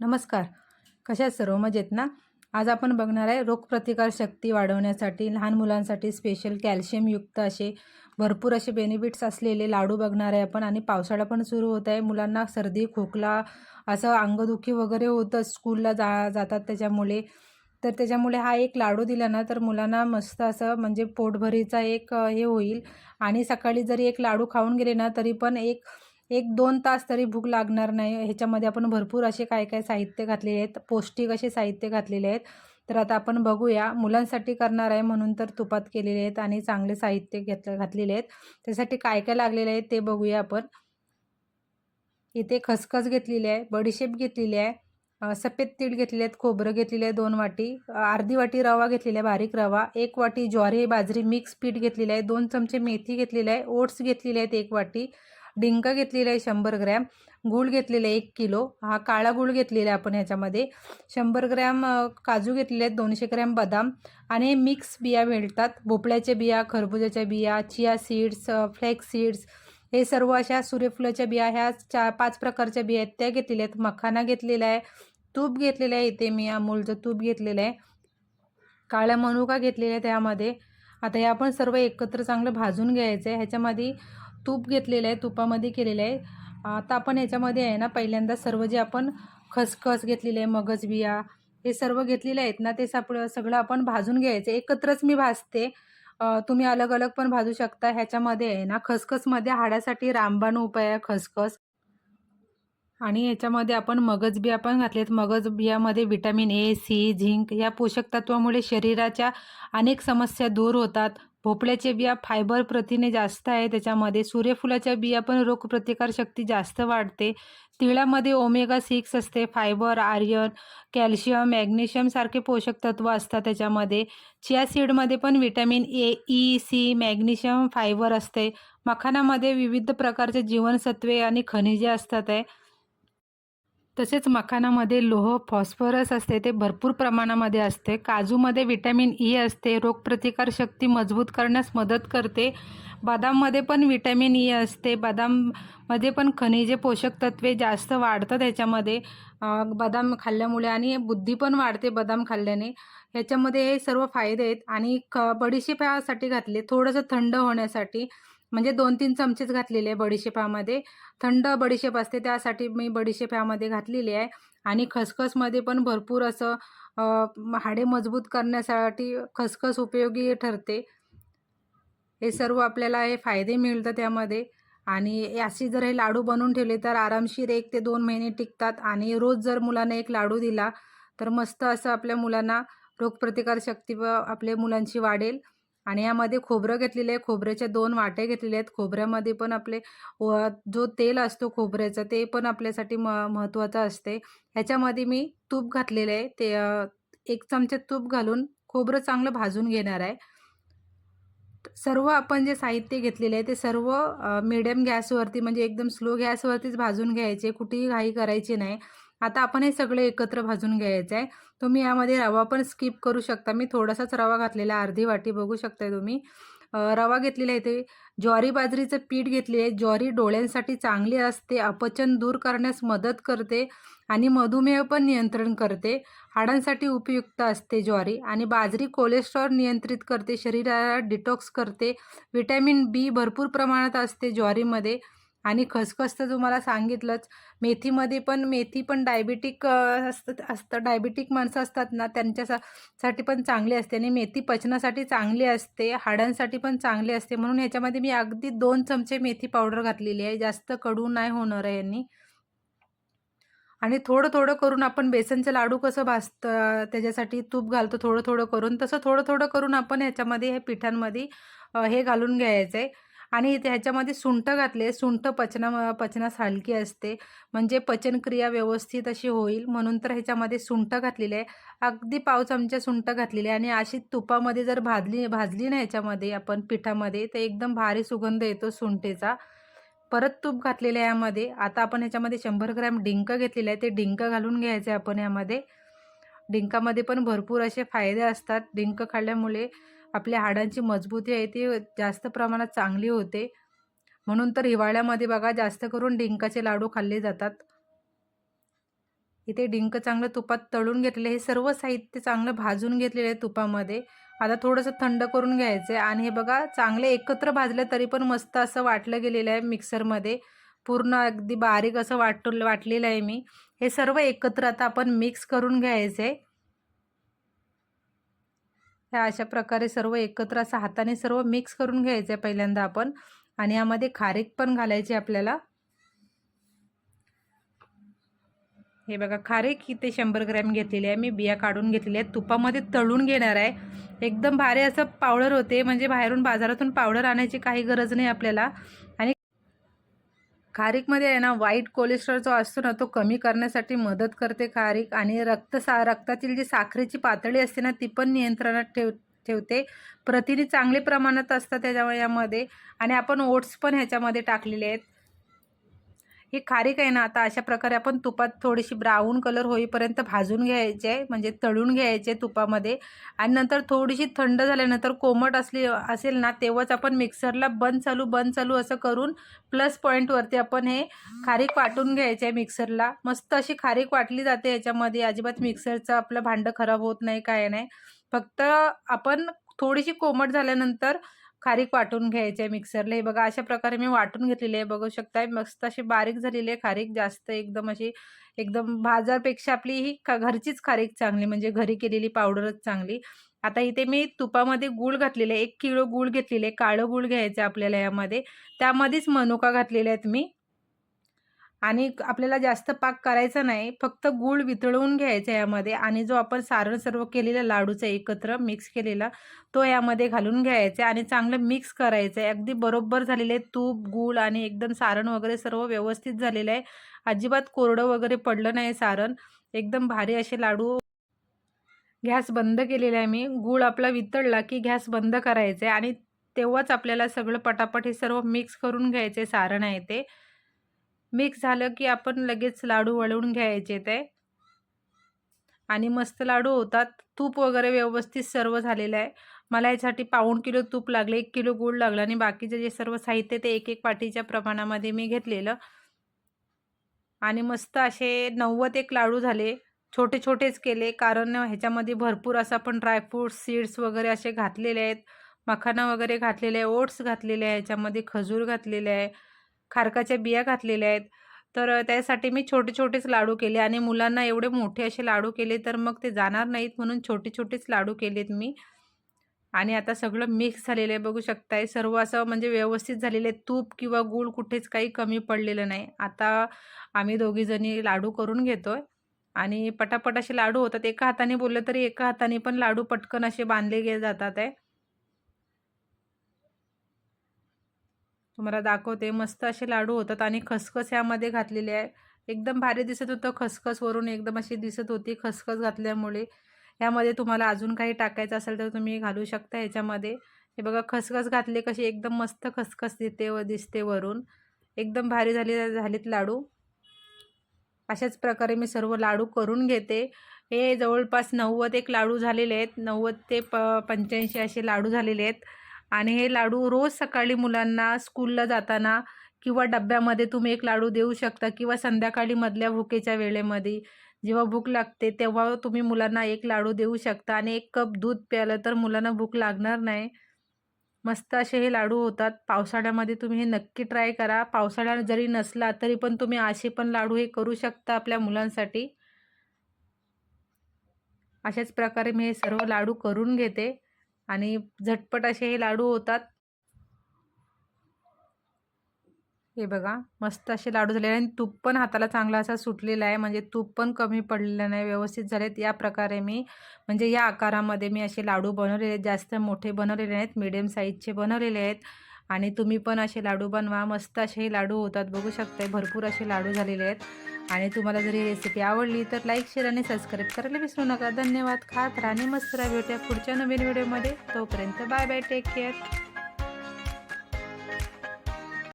नमस्कार. कशा सर्व? मजेत ना? आज आपण बघणार आहे रोगप्रतिकारशक्ती वाढवण्यासाठी लहान मुलांसाठी स्पेशल कॅल्शियमयुक्त असे भरपूर असे बेनिफिट्स असलेले लाडू बघणार आहे आपण आणि पावसाळा पण सुरू होत आहे. मुलांना सर्दी खोकला असं अंगदुखी वगैरे होतं स्कूलला जा जातात त्याच्यामुळे. तर त्याच्यामुळे हा एक लाडू दिला ना तर मुलांना मस्त असं म्हणजे पोटभरीचा एक हे होईल. आणि सकाळी जरी एक लाडू खाऊन गेले ना तरी पण एक एक दोन तास तरी भूक लागणार नाही. ह्याच्यामध्ये आपण भरपूर असे काय काय साहित्य घातलेले आहेत. पौष्टिक असे साहित्य घातलेले आहेत. तर आता आपण बघूया मुलांसाठी करणार आहे म्हणून तर तुपात केलेले आहेत आणि चांगले साहित्य घेतलं घातलेले आहेत. त्यासाठी काय काय लागलेले आहेत ते बघूया आपण. इथे खसखस घेतलेली आहे बडीशेप घेतलेली आहे सफेद तीळ घेतलेले आहेत खोबरं घेतलेले आहे दोन वाटी अर्धी वाटी रवा घेतलेला आहे बारीक रवा एक वाटी ज्वारी बाजरी मिक्स पीठ घेतलेलं आहे दोन चमचे मेथी घेतलेले आहे ओट्स घेतलेले आहेत एक वाटी डिंक घेतलेला आहे शंभर ग्रॅम गूळ घेतलेला आहे एक किलो हा काळा गूळ घेतलेला आहे आपण ह्याच्यामध्ये. शंभर ग्रॅम काजू घेतलेले आहेत दोनशे ग्रॅम बदाम आणि हे मिक्स बिया मिळतात. भोपळ्याच्या बिया खरबुजाच्या बिया चिया सीड्स फ्लेक्स सीड्स हे सर्व अशा सूर्यफुलाच्या बिया ह्या चार पाच प्रकारच्या बिया आहेत त्या घेतलेल्या आहेत. मखाना घेतलेला आहे तूप घेतलेलं आहे इथे मी अमूलचं तूप घेतलेलं आहे. काळ्या मनुका घेतलेल्या आहे त्यामध्ये. आता हे आपण सर्व एकत्र चांगलं भाजून घ्यायचं आहे. ह्याच्यामध्ये तूप घेतलेलं आहे तुपामध्ये केलेलं आहे. आता आपण याच्यामध्ये आहे ना पहिल्यांदा सर्व जे आपण खसखस घेतलेले आहे मगज बिया हे सर्व घेतलेले आहेत ना ते सापड सगळं आपण भाजून घ्यायचं. एकत्रच मी भाजते. तुम्ही अलग अलग पण भाजू शकता. ह्याच्यामध्ये आहे ना खसखसमध्ये हाडासाठी रामबाण उपाय आहे खसखस. आणि याच्यामध्ये आपण मगज बिया पण घातलेत. मगज बियामध्ये विटॅमिन ए सी झिंक या पोषक तत्वामुळे शरीराच्या अनेक समस्या दूर होतात. भोपळ्याचे बिया फायबर प्रथिने जास्त आहे त्याच्यामध्ये सूर्यफुलाच्या बिया पण रोगप्रतिकारशक्ती जास्त वाढते. तिळामध्ये ओमेगा सिक्स असते फायबर आर्यन कॅल्शियम मॅग्नेशियम सारखे पोषक तत्व असतात त्याच्यामध्ये. चिया सीडमध्ये पण vitamin A E C magnesium fibre असते. मखानामध्ये विविध प्रकारचे जीवनसत्वे आणि खनिजे असतात आहे. तसेच मखानामध्ये लोह फॉस्फरस असते ते भरपूर प्रमाणामध्ये असते. काजूमध्ये विटॅमिन ई e असते रोगप्रतिकार शक्ती मजबूत करण्यास मदत करते. बदाममध्ये पण विटॅमिन ई e असते. बदाममध्ये पण खनिजे पोषक तत्वे जास्त वाढतात ह्याच्यामध्ये बदाम खाल्ल्यामुळे आणि बुद्धी पण वाढते बदाम खाल्ल्याने. ह्याच्यामध्ये हे सर्व फायदे आहेत. आणि क बडीशेपासाठी घातले थोडंसं थंड होण्यासाठी म्हणजे दोन तीन चमचेच घातलेले आहे बडीशेपामध्ये. थंड बडीशेप असते त्यासाठी मी बडीशेप ह्यामध्ये घातलेली आहे. आणि खसखसमध्ये पण भरपूर असं हाडे मजबूत करण्यासाठी खसखस उपयोगी ठरते. हे सर्व आपल्याला हे फायदे मिळतात त्यामध्ये आणि अशी जर हे लाडू बनवून ठेवले तर आरामशीर एक ते दोन महिने टिकतात. आणि रोज जर मुलांना एक लाडू दिला तर मस्त असं आपल्या मुलांना रोगप्रतिकारशक्ती व आपल्या मुलांची वाढेल. आणि यामध्ये खोबरं घेतलेलं आहे. खोबऱ्याच्या दोन वाटे घेतलेले आहेत. खोबऱ्यामध्ये पण आपले व जो तेल असतो खोबऱ्याचं ते पण आपल्यासाठी म महत्त्वाचं असते. ह्याच्यामध्ये मी तूप घातलेलं आहे. ते एक चमचे तूप घालून खोबरं चांगलं भाजून घेणार आहे. सर्व आपण जे साहित्य घेतलेले आहे ते सर्व मिडियम गॅसवरती म्हणजे एकदम स्लो गॅसवरतीच भाजून घ्यायचे. कुठेही घाई करायची नाही. आता आपण हे सगळे एकत्र भाजून घ्यायचं आहे. तुम्ही यामध्ये रवा पण स्किप करू शकता. मी थोडासाच रवा घातलेला अर्धी वाटी बघू शकताय तुम्ही. रवा घेतलेला आहे ते ज्वारी बाजरीचं पीठ घेतले आहे. ज्वारी डोळ्यांसाठी चांगली असते. अपचन दूर करण्यास मदत करते आणि मधुमेह पण नियंत्रण करते. हाडांसाठी उपयुक्त असते ज्वारी आणि बाजरी कोलेस्ट्रॉल नियंत्रित करते. शरीराला डिटॉक्स करते. विटॅमिन बी भरपूर प्रमाणात असते ज्वारीमध्ये. आणि खसखस तर तुम्हाला सांगितलंच. मेथीमध्ये पण मेथी पण डायबिटिक असतं असतं. डायबिटिक माणसं असतात ना त्यांच्या साठी पण चांगली असते आणि मेथी पचनासाठी चांगली असते हाडांसाठी पण चांगली असते. म्हणून ह्याच्यामध्ये मी अगदी दोन चमचे मेथी पावडर घातलेली आहे. जास्त कडू नाही होणार आहे यांनी. आणि थोडं थोडं करून आपण बेसनचं लाडू कसं भाजतं त्याच्यासाठी तूप घालतो थोडं थोडं करून. तसं थोडं थोडं करून आपण ह्याच्यामध्ये हे पिठांमध्ये हे घालून घ्यायचं आहे आणि ह्याच्यामध्ये सुंठ घातले सुंठ पचना पचनास हलकी असते. म्हणजे पचनक्रिया व्यवस्थित अशी होईल. म्हणून तर ह्याच्यामध्ये सुंठ घातलेली आहे. अगदी पाव चमचा सुंठ घातलेली आहे. आणि अशी तुपामध्ये जर भाजली भाजली ना ह्याच्यामध्ये आपण पिठामध्ये तर एकदम भारी सुगंध येतो सुंठेचा. परत तूप घातलेलं आहे यामध्ये. आता आपण ह्याच्यामध्ये शंभर ग्रॅम डिंक घेतलेलं आहे. ते डिंक घालून घ्यायचं आहे आपण यामध्ये. डिंकामध्ये पण भरपूर असे फायदे असतात डिंक खाल्ल्यामुळे. आपल्या हाडांची मजबूती आहे ती जास्त प्रमाणात चांगली होते. म्हणून तर हिवाळ्यामध्ये बघा जास्त करून डिंकाचे लाडू खाल्ले जातात. इथे डिंक चांगलं तुपात तळून घेतले हे सर्व साहित्य चांगलं भाजून घेतलेलं आहे तुपामध्ये. आता थोडंसं थंड करून घ्यायचं आहे आणि हे बघा चांगले एकत्र भाजले तरी पण मस्त असं वाटलं गेलेलं आहे मिक्सरमध्ये. पूर्ण अगदी बारीक असं वाट वाटलेलं आहे मी. हे सर्व एकत्र आता आपण मिक्स करून घ्यायचं आहे ह्या अशा प्रकारे सर्व एकत्र असं हाताने सर्व मिक्स करून घ्यायचं आहे पहिल्यांदा आपण. आणि यामध्ये खारीक पण घालायची आपल्याला. हे बघा खारीक इथे शंभर ग्रॅम घेतलेली आहे. मी बिया काढून घेतलेल्या आहेत. तुपामध्ये तळून घेणार आहे. एकदम भारी असं पावडर होते. म्हणजे बाहेरून बाजारातून पावडर आणायची काही गरज नाही आपल्याला. आणि खारीकमध्ये आहे ना वाईट कोलेस्ट्रॉल जो असतो ना तो कमी करण्यासाठी मदत करते खारीक आणि रक्त सा रक्तातील जी साखरेची पातळी असते ना ती पण नियंत्रणात ठेव ठेवते. प्रथिने चांगले प्रमाणात असतात त्याच्यामुळे यामध्ये. आणि आपण ओट्स पण ह्याच्यामध्ये टाकलेले आहेत. ही खारीक आहे ना आता अशा प्रकारे आपण तुपात थोडीशी ब्राऊन कलर होईपर्यंत भाजून घ्यायचे आहे म्हणजे तळून घ्यायचे तुपामध्ये. आणि नंतर थोडीशी थंड झाल्यानंतर कोमट असली असेल ना तेव्हाच आपण मिक्सरला बंद चालू बंद चालू असं करून प्लस पॉईंटवरती आपण हे खारीक वाटून घ्यायचे आहे मिक्सरला मस्त अशी खारीक वाटली जाते याच्यामध्ये. अजिबात मिक्सरचं आपलं भांडं खराब होत नाही काय नाही. फक्त आपण थोडीशी कोमट झाल्यानंतर खारीक वाटून घ्यायचे आहे मिक्सरला. हे बघा अशा प्रकारे मी वाटून घेतलेली आहे. बघू शकताय मस्त अशी बारीक झालेली आहे खारीक. जास्त एकदम अशी एकदम बाजारपेक्षा आपली ही घरचीच खारीक चांगली म्हणजे घरी केलेली पावडरच चांगली. आता इथे मी तुपामध्ये गूळ घातलेले एक किलो गूळ घेतलेले काळं गूळ घ्यायचं आपल्याला यामध्ये. त्यामध्येच मनुका घातलेले आहेत मी. आणि आपल्याला जास्त पाक करायचा नाही फक्त गूळ वितळवून घ्यायचा यामध्ये आणि जो आपण सारण सर्व केलेला लाडूचा एकत्र मिक्स केलेला तो यामध्ये घालून घ्यायचा आणि चांगलं मिक्स करायचं. आहे अगदी बरोबर झालेलं आहे. तूप गूळ आणि एकदम सारण वगैरे सर्व व्यवस्थित झालेलं आहे. अजिबात कोरडं वगैरे पडलं नाही सारण. एकदम भारी असे लाडू गॅस बंद केलेला आहे मी. गूळ आपला वितळला की गॅस बंद करायचा आहे आणि तेव्हाच आपल्याला सगळं पटापट हे सर्व मिक्स करून घ्यायचे सारण आहे ते. मिक्स झालं की आपण लगेच लाडू वळवून घ्यायचे ते. आणि मस्त लाडू होतात. तूप वगैरे व्यवस्थित सर्व झालेलं आहे. मला यासाठी पाऊण किलो तूप लागले एक किलो गूळ लागला आणि बाकीचे जे सर्व साहित्य ते एक एक पाठीच्या प्रमाणामध्ये मी घेतलेलं. आणि मस्त असे नव्वद एक लाडू झाले. छोटे छोटेच केले कारण ह्याच्यामध्ये भरपूर असं आपण ड्रायफ्रूट्स सीड्स वगैरे असे घातलेले आहेत. मखाना वगैरे घातलेले आहे ओट्स घातलेले आहे ह्याच्यामध्ये खजूर घातलेले आहे. खारकाच्या बिया घातलेल्या आहेत. तर त्यासाठी मी छोटे छोटेच लाडू केले आणि मुलांना एवढे मोठे असे लाडू केले तर मग ते जाणार नाहीत म्हणून छोटे छोटेच लाडू केलेत मी. आणि आता सगळं मिक्स झालेलं आहे बघू शकताय. सर्व असं म्हणजे व्यवस्थित झालेलं आहे. तूप किंवा गूळ कुठेच काही कमी पडलेलं नाही. आता आम्ही दोघीजणी लाडू करून घेतो आहे आणि पटापट असे लाडू होतात. एका हाताने बोललं तरी एका हाताने पण लाडू पटकन असे बांधले गे जातात आहे. तुम्हाला दाखवते. मस्त असे लाडू होतात आणि खसखस यामध्ये घातलेले आहे. एकदम भारी दिसत होतं खसखस वरून. एकदम अशी दिसत होती खसखस घातल्यामुळे. यामध्ये तुम्हाला अजून काही टाकायचं असेल तर तुम्ही घालू शकता ह्याच्यामध्ये. हे बघा खसखस घातले कशी एकदम मस्त खसखस देते व दिसते वरून. एकदम भारी झाले झालेत लाडू. अशाच प्रकारे मी सर्व लाडू करून घेते. हे जवळपास नव्वद एक लाडू झालेले आहेत. नव्वद ते प पंच्याऐंशी असे लाडू झालेले आहेत. आणि हे लाडू रोज सकाळी मुलांना स्कूलला जाताना किंवा डब्यामध्ये तुम्ही एक लाडू देऊ शकता किंवा संध्याकाळी मधल्या भुकेच्या वेळेमध्ये जेव्हा भूक लागते तेव्हा तुम्ही मुलांना एक लाडू देऊ शकता आणि एक कप दूध प्यालं तर मुलांना भूक लागणार नाही. मस्त असे हे लाडू होतात. पावसाळ्यामध्ये तुम्ही हे नक्की ट्राय करा. पावसाळ्यात जरी नसला तरी पण तुम्ही असे पण लाडू हे करू शकता आपल्या मुलांसाठी. अशाच प्रकारे मी हे सर्व लाडू करून घेते. आणि झटपट असे हे लाडू होतात. हे बघा मस्त असे लाडू झाले आणि तूप पण हाताला चांगला असा सुटलेला आहे. म्हणजे तूप पण कमी पडलेलं नाही व्यवस्थित झालेत. या प्रकारे मी म्हणजे या आकारामध्ये मी असे लाडू बनवलेले आहेत. जास्त मोठे बनवलेले आहेत मिडियम साईजचे बनवलेले आहेत. आणि तुम्ही पण असे लाडू बनवा. मस्त असे लाडू होतात. बघू शकता भरपूर असे लाडू झालेले आहेत. आणि तुम्हाला जर ही रेसिपी आवडली तर लाईक शेअर आणि सबस्क्राईब करायला विसरू नका. धन्यवाद. खात राहणे मस्त राहा. भेटूया पुढच्या नवीन व्हिडिओमध्ये तोपर्यंत बाय बाय टेक केअर